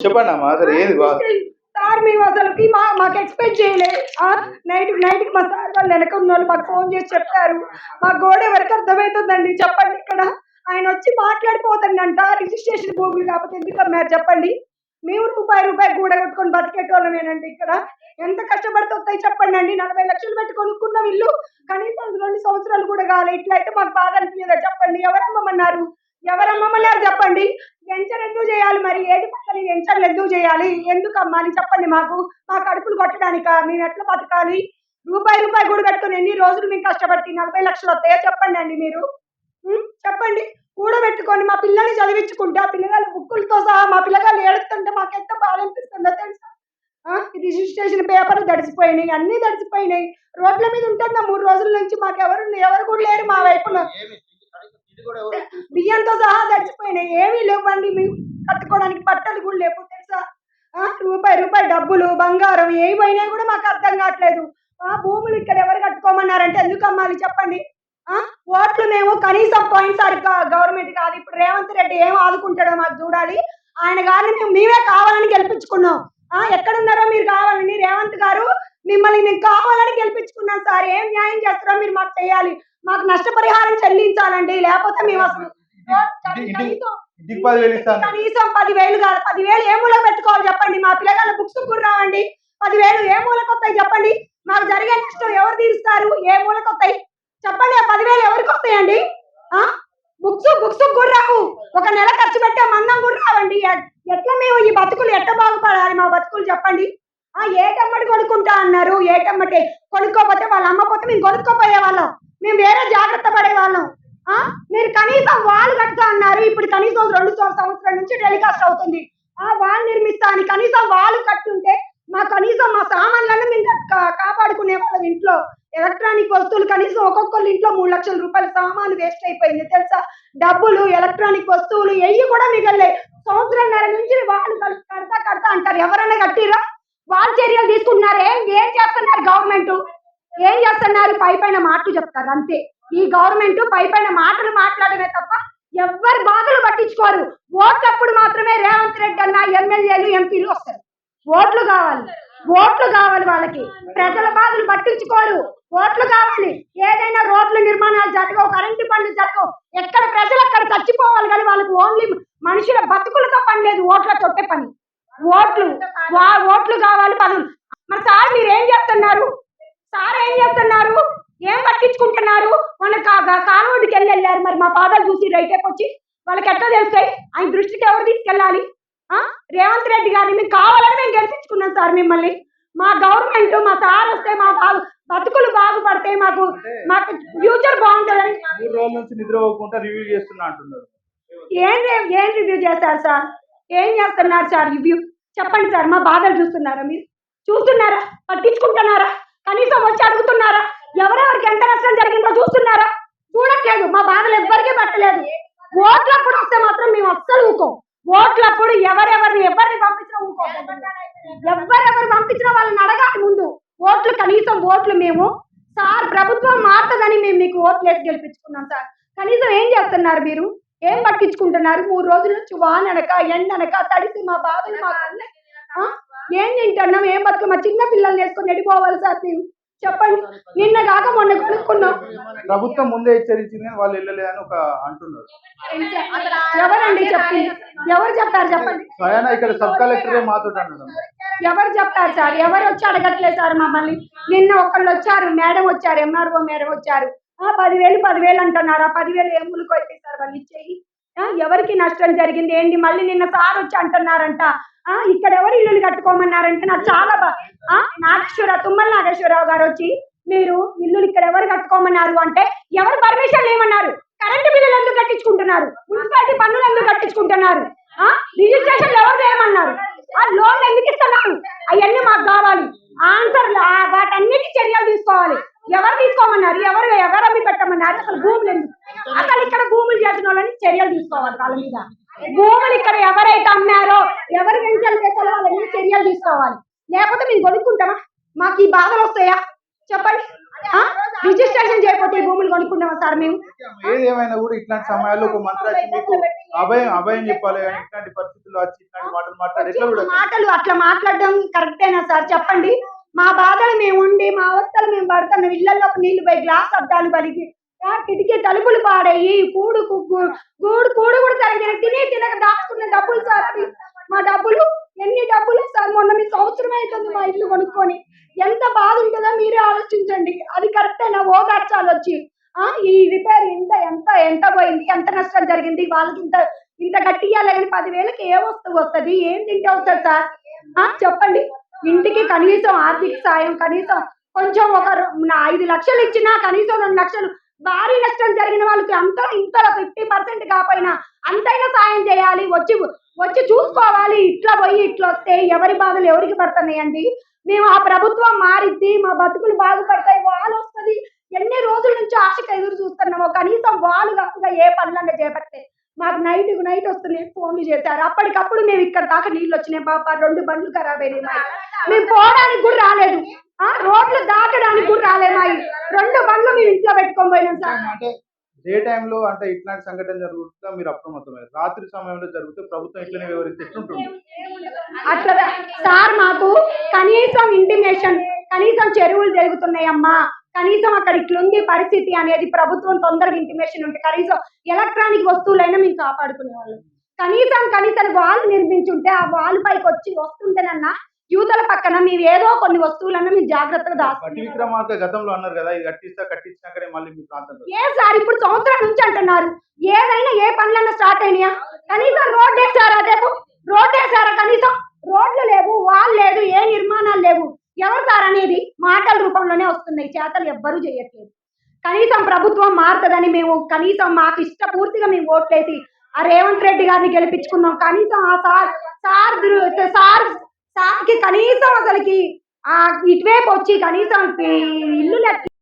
చెప్పండి అమ్మా అసలు ఏది సార్ మేము అసలుకి మా మాకు ఎక్స్పెక్ట్ చేయలే. నైట్ నైట్కి మా సార్ వాళ్ళు వెనక ఉన్న వాళ్ళు మాకు ఫోన్ చేసి చెప్పారు. మా గోడ ఎవరికి అర్థమవుతుందండి చెప్పండి ఇక్కడ. ఆయన వచ్చి మాట్లాడిపోతాడంట. రిజిస్ట్రేషన్ భూములు కాకపోతే ఎందుకు అమ్మారు? చెప్పండి. మేము రూపాయి రూపాయి గూడ కట్టుకొని బతికేటోళ్ళమేనండి ఇక్కడ. ఎంత కష్టపడితే వస్తాయి చెప్పండి అండి. నలభై లక్షలు పెట్టి కొనుక్కున్న ఇల్లు కనీసం రెండు సంవత్సరాలు కూడా కాలే. ఇట్లయితే మాకు బాధ అనిపించదా? చెప్పండి. ఎవరమ్మమన్నారు ఎవరమ్మమన్నారు చెప్పండి. వెంచర్ ఎందుకు చేయాలి మరి? ఏది పక్కన వెంచర్లు ఎందుకు చేయాలి? ఎందుకు అమ్మాలి చెప్పండి మాకు. మా కడుపులు కొట్టడానిక? మేము ఎట్లా బతకాలి? రూపాయి రూపాయి గుడి పెట్టుకుని ఎన్ని రోజులు మేము కష్టపడి నలభై లక్షలు వస్తాయో? చెప్పండి అండి మీరు. చెప్పండి. కూడబెట్టుకొని మా పిల్లల్ని చదివించుకుంటే ఆ పిల్లగాళ్ళ బుక్కులతో సహా మా పిల్లగాళ్ళు ఏడుతుంటే మాకు ఎంత బాధ అనిపిస్తుందో తెలుసా? ఆ? రిజిస్ట్రేషన్ పేపర్లు తడిసిపోయినాయి అన్నీ తడిసిపోయినాయి. రోడ్ల మీద ఉంటుందా? మూడు రోజుల నుంచి మాకు ఎవరు ఎవరు కూడా లేరు మా వైపులో బియ్యంతో సహా తడిచిపోయినాయి. ఏమీ లేవండి. మేము కట్టుకోవడానికి బట్టలు కూడా లేవు తెలుసా? ఆ, రూపాయి రూపాయి డబ్బులు బంగారం ఏమైనా కూడా మాకు అర్థం కావట్లేదు. ఆ భూములు ఇక్కడ ఎవరు కట్టుకోమన్నారంటే ఎందుకు అమ్మాలి చెప్పండి? ఆ ఓట్లు మేము కనీసం పోయినసారి గవర్నమెంట్ కాదు. ఇప్పుడు రేవంత్ రెడ్డి ఏం ఆదుకుంటాడో మాకు చూడాలి. ఆయన గారిని మేము మేమే కావాలని గెలిపించుకున్నాం. ఆ ఎక్కడున్నారో మీరు కావాలని రేవంత్ గారు మిమ్మల్ని మేము కావాలని గెలిపించుకున్నాం సార్. ఏం న్యాయం చేస్తారో మీరు మాకు చేయాలి. మాకు నష్టపరిహారం చెల్లించాలండి. లేకపోతే మేము అసలు ఇంటికి పదివేలు ఇస్తాను. కనీసం పదివేలు కాదు పదివేలు ఏ మూల పెట్టుకోవాలి చెప్పండి? మా పిల్లగాళ్ళ బుక్స్ కూడా రావండి. పదివేలు ఏ మూలకు వస్తాయి చెప్పండి? మాకు జరిగే నష్టం ఎవరు తీరుస్తారు? ఏ మూలకు వస్తాయి? చెప్పండి ఆ పదివేలు ఎవరికి వస్తాయండి? బుక్స్ బుక్స్ కూడా రావు. ఒక నెల ఖర్చు పెట్టే మందం కూడా రావండి. ఎట్లా మేము ఈ బతుకులు ఎట్లా బాగుపడాలి? మా బతుకులు చెప్పండి. ఆ ఏటమ్మటి కొనుక్కుంటా అన్నారు? ఏటమ్మటి కొనుక్కోపోతే వాళ్ళు అమ్మపోతే మేము కొనుక్కోపోయే వాళ్ళం. మేము వేరే జాగ్రత్త పడే వాళ్ళం. మీరు కనీసం వాళ్ళు కడతా అన్నారు. ఇప్పుడు కనీసం రెండు సంవత్సరాల నుంచి టెలికాస్ట్ అవుతుంది. ఆ వాళ్ళు నిర్మిస్తా అని కనీసం వాళ్ళు కట్టుంటే మా కనీసం మా సామాన్లను మేము కాపాడుకునే వాళ్ళం ఇంట్లో. ఎలక్ట్రానిక్ వస్తువులు కనీసం ఒక్కొక్కరి ఇంట్లో మూడు లక్షల రూపాయల సామాన్లు వేస్ట్ అయిపోయింది. తెలుసా? డబ్బులు ఎలక్ట్రానిక్ వస్తువులు ఏవి కూడా మిగలే సంవత్సరంన్నర నుంచి వాళ్ళు కడతా కడతా అంటారు. ఎవరైనా కట్టిరా వాళ్ళు చర్యలు తీసుకుంటున్నారు. ఏం ఏం చేస్తున్నారు గవర్నమెంట్? ఏం చేస్తున్నారు? పై పైన మాటలు చెప్తారు. అంతే. ఈ గవర్నమెంట్ పై పైన మాటలు మాట్లాడమే తప్ప ఎవ్వరు బాధలు పట్టించుకోరు. ఓట్లప్పుడు మాత్రమే రేవంత్ రెడ్డి అన్న ఎమ్మెల్యేలు ఎంపీలు వస్తారు. ఓట్లు కావాలి. ఓట్లు కావాలి వాళ్ళకి. ప్రజల బాధలు పట్టించుకోరు. ఓట్లు కావాలి. ఏదైనా రోడ్ల నిర్మాణాలు జరగవు కరెంటు పనులు జరగవు. ఎక్కడ ప్రజలు అక్కడ చచ్చిపోవాలి కానీ వాళ్ళకి ఓన్లీ మనుషుల బతుకులతో పని లేదు ఓట్ల తొట్టే పని. ఓట్లు వా- ఓట్లు కావాలి పనులు. మరి సార్ మీరు ఏం చెప్తున్నారు? సార్ ఏం చేస్తున్నారు ఏం పట్టించుకుంటున్నారు? మన కానోడికి వెళ్ళి వెళ్ళారు మరి మా బాధలు చూసి రైటేపు వచ్చి వాళ్ళకి ఎట్లా తెలుస్తాయి? ఆయన దృష్టికి ఎవరు తీసుకెళ్ళాలి? ఆ? రేవంత్ రెడ్డి గారిని మీకు కావాలని మేము గెలిపించుకున్నాం సార్ మిమ్మల్ని. మా గవర్నమెంట్ మా సార్ వస్తే మా బాగు బతుకులు బాగుపడతాయి మాకు మాకు ఫ్యూచర్ బాగుంటుందని. రివ్యూ చేస్తున్నా అంటున్నారు. ఏం ఏం రివ్యూ చేస్తారు సార్? ఏం చేస్తున్నారు సార్ రివ్యూ చెప్పండి సార్ మా బాధలు చూస్తున్నారా మీరు? చూస్తున్నారా? పట్టించుకుంటున్నారా కనీసం వచ్చి అడుగుతున్నారా ఎవరెవరికి ఎంత నష్టం జరిగిందో చూస్తున్నారా చూడట్లేదు మా బాధలు ఎవ్వరికీ పట్టలేదు ఓట్లప్పుడు మాత్రం మేము అస్సలు ఊకోం ఓట్లప్పుడు ఎవరెవరిని ఎవరిని పంపించినా ఊకోం ఎవరెవరు పంపించినా వాళ్ళని అడగాలి ముందు. ఓట్లు కనీసం ఓట్లు మేము. సార్ ప్రభుత్వం మారుతుందని మేము మీకు ఓట్లు వేసి గెలిపించుకున్నాం సార్. కనీసం ఏం చేస్తున్నారు మీరు? ఏం పట్టించుకుంటున్నారు? మూడు రోజుల నుంచి వాననక ఎండనక తడిసి మా బాధలు మా అన్న ఏం తింటున్నాం? ఏం బతుకు మా చిన్న పిల్లల్ని వేసుకొని వెళ్ళిపోవాలి సార్ మేము చెప్పండి. నిన్న కాక మొన్న కొనుక్కున్నాం. ప్రభుత్వం ముందే హెచ్చరించింది వాళ్ళు వెళ్ళలేదని ఒక అంటున్నారు. ఎవరండి చెప్పింది? ఎవరు చెప్పారు? చెప్పండి. స్వయానా ఇక్కడ సబ్ కలెక్టరే మాతో ఎవరు చెప్తారు సార్? ఎవరు వచ్చి అడగట్లేదు సార్ మమ్మల్ని? నిన్న ఒకళ్ళు వచ్చారు మేడం వచ్చారు ఎంఆర్ఓ మేడం వచ్చారు. ఆ పదివేలు పదివేలు అంటున్నారు? ఆ పదివేలు ఏం ములుకు సార్ వాళ్ళు? ఇచ్చేయి. ఎవరికి నష్టం జరిగింది? ఏంటి? మళ్ళీ నిన్న సార్ వచ్చి అంటున్నారంట. ఇక్కడ ఎవరు ఇల్లులు కట్టుకోమన్నారంటే నాకు చాలా బాగా ఆ, నాగేశ్వర తుమ్మల నాగేశ్వరరావు గారు వచ్చి మీరు ఇల్లులు ఇక్కడ ఎవరు కట్టుకోమన్నారు అంటే ఎవరు పర్మిషన్ ఏమన్నారు కరెంటు బిల్లులు ఎందుకు కట్టించుకుంటున్నారు? మున్సిపాలిటీ పన్నులు ఎందుకు కట్టించుకుంటున్నారు? రిజిస్ట్రేషన్ ఎవరు చేయమన్నారు? ఆ లోన్ ఎందుకు ఇస్తున్నారు? అవన్నీ మాకు కావాలి. ఆన్సర్ వాటన్నిటి చర్యలు తీసుకోవాలి. ఎవరు తీసుకోమన్నారు? ఎవరు ఎవరు అమ్మి పెట్టమన్నారు? అసలు భూములు ఎందుకు? అసలు ఇక్కడ భూములు చేసిన వాళ్ళని చర్యలు తీసుకోవాలి వాళ్ళ మీద. భూములు ఇక్కడ ఎవరైతే అమ్మారో ఎవరు వెంచలు చేశారో వాళ్ళ మీద చర్యలు తీసుకోవాలి? లేకపోతే మేము కొనుక్కుంటామా? మాకు ఈ బాధలు వస్తాయా? చెప్పండి? రిజిస్ట్రేషన్ చేయకపోతే భూములు కొనుక్కుంటామా సార్ మేము? ఏది ఏమైనా కూడా ఇట్లాంటి సమయాల్లో ఒక మంత్రి మీకు అభయం అభయం చెప్పాలి ఇట్లాంటి పరిస్థితుల్లో వచ్చి ఇట్లాంటి మాటలు మాట్లాడి అట్లా మాట్లాడడం కరెక్టేనా సార్? చెప్పండి. మా బాధలు మేము ఉండి మా అవస్థలు మేము పడుతున్నాం ఇళ్ళలోకి నీళ్ళు పోయి గ్లాస్ అద్దాలు పలిగి ఆ కిటికీ తలుపులు పాడయ్యి కూడు గూడు కూడు కూడా సరిగ్గా తిని తినక దాచుకున్న డబ్బులు సార్. మా డబ్బులు ఎన్ని డబ్బులు సార్? మొన్న మీ సంవత్సరం అవుతుంది మా ఇల్లు కొనుక్కొని. ఎంత బాధ ఉంటుందో మీరే ఆలోచించండి. అది కరెక్టేనా ఓదార్చాలి వచ్చి. ఆ ఈ రిపేర్ ఇంత ఎంత ఎంత పోయింది? ఎంత నష్టం జరిగింది? వాళ్ళకి ఇంత ఇంత గట్టియాలి కానీ పదివేలకి ఏ వస్తువు వస్తుంది? ఏం తింటే వస్తుంది సార్? ఆ చెప్పండి. ఇంటికి కనీసం ఆర్థిక సాయం కనీసం కొంచెం ఒక ఐదు లక్షలు ఇచ్చినా కనీసం రెండు లక్షలు భారీ నష్టం జరిగిన వాళ్ళకి అంత ఇంతలో ఫిఫ్టీ పర్సెంట్ కాకపోయినా అంతైనా సాయం చేయాలి. వచ్చి వచ్చి చూసుకోవాలి. ఇట్లా పోయి ఇట్లా వస్తే ఎవరి బాధలు ఎవరికి పడుతున్నాయండి? మేము ఆ ప్రభుత్వం మారిద్ది మా బతుకులు బాగుపడతాయి వాళ్ళు వస్తుంది. ఎన్ని రోజుల నుంచి ఆశకు ఎదురు చూస్తున్నామో కనీసం వాళ్ళు కాకుండా ఏ పనులన్నా చేపడితే మాకు నైట్ నైట్ వస్తున్నాయి ఫోన్లు చేశారు. అప్పటికప్పుడు మేము ఇక్కడ దాకా నీళ్ళు వచ్చినాయి. పాప రెండు బండ్లు ఖరాబ్ అయినాయి. మేము పోవడానికి కూడా రాలేదు. రోడ్లు దాటడానికి కూడా రాలేదు మాయి రెండు బండ్లు మేము ఇంట్లో పెట్టుకొని పోయినాం సార్. అంటే డే టైంలో అంటే ఇట్లాంటి సంఘటన జరుగుతుందా మీరు అప్రమత్తమయ్యారు. రాత్రి సమయంలో జరిగితే ప్రభుత్వం ఇట్లనే వివరిస్తే ఎట్లుంటుంది? అట్లా సార్ మాకు కనీసం ఇంటిమేషన్ కనీసం చెరువులు జరుగుతున్నాయమ్మా కనీసం అక్కడ ఇట్లుంది పరిస్థితి అనేది ప్రభుత్వం తొందరగా ఇంటిమేషన్ ఉంటే కనీసం ఎలక్ట్రానిక్ వస్తువులైనా మేము కాపాడుకునే వాళ్ళం కనీసం కనీసం వాల్ నిర్మించుంటే ఆ వాల్ పైకి వచ్చి వస్తుంటేనన్నా యువతల పక్కన మేము ఏదో కొన్ని వస్తువులన్నా మీరు జాగ్రత్తగా బట్టి దాచుకుంటాం విక్రమార్క గతంలో అన్నారు కదా ఇది కట్టిస్తా కట్టించినాకనే మళ్ళీ మీ ప్రాంతంలో ఏ సార్ ఇప్పుడు సంవత్సరం నుంచి అంటున్నారు. ఏదైనా ఏ పనులన్నా స్టార్ట్ అయినాయా? కనీసం రోడ్ వేసారా రేపు? రోడ్ వేసారా కనీసం? రోడ్లు లేవు వాల్ లేదు ఏ నిర్మాణాలు లేవు. ఎవరు సార్ అనేది మాటల రూపంలోనే వస్తున్నాయి చేతలు ఎవ్వరూ చేయట్లేదు. కనీసం ప్రభుత్వం మారుతుందని మేము కనీసం మాకు ఇష్టపూర్తిగా మేము ఓట్లేసి ఆ రేవంత్ రెడ్డి గారిని గెలిపించుకున్నాం. కనీసం ఆ సార్ సార్ సార్ సార్కి కనీసం అసలుకి ఆ ఇటువైపు వచ్చి కనీసం ఈ ఇల్లు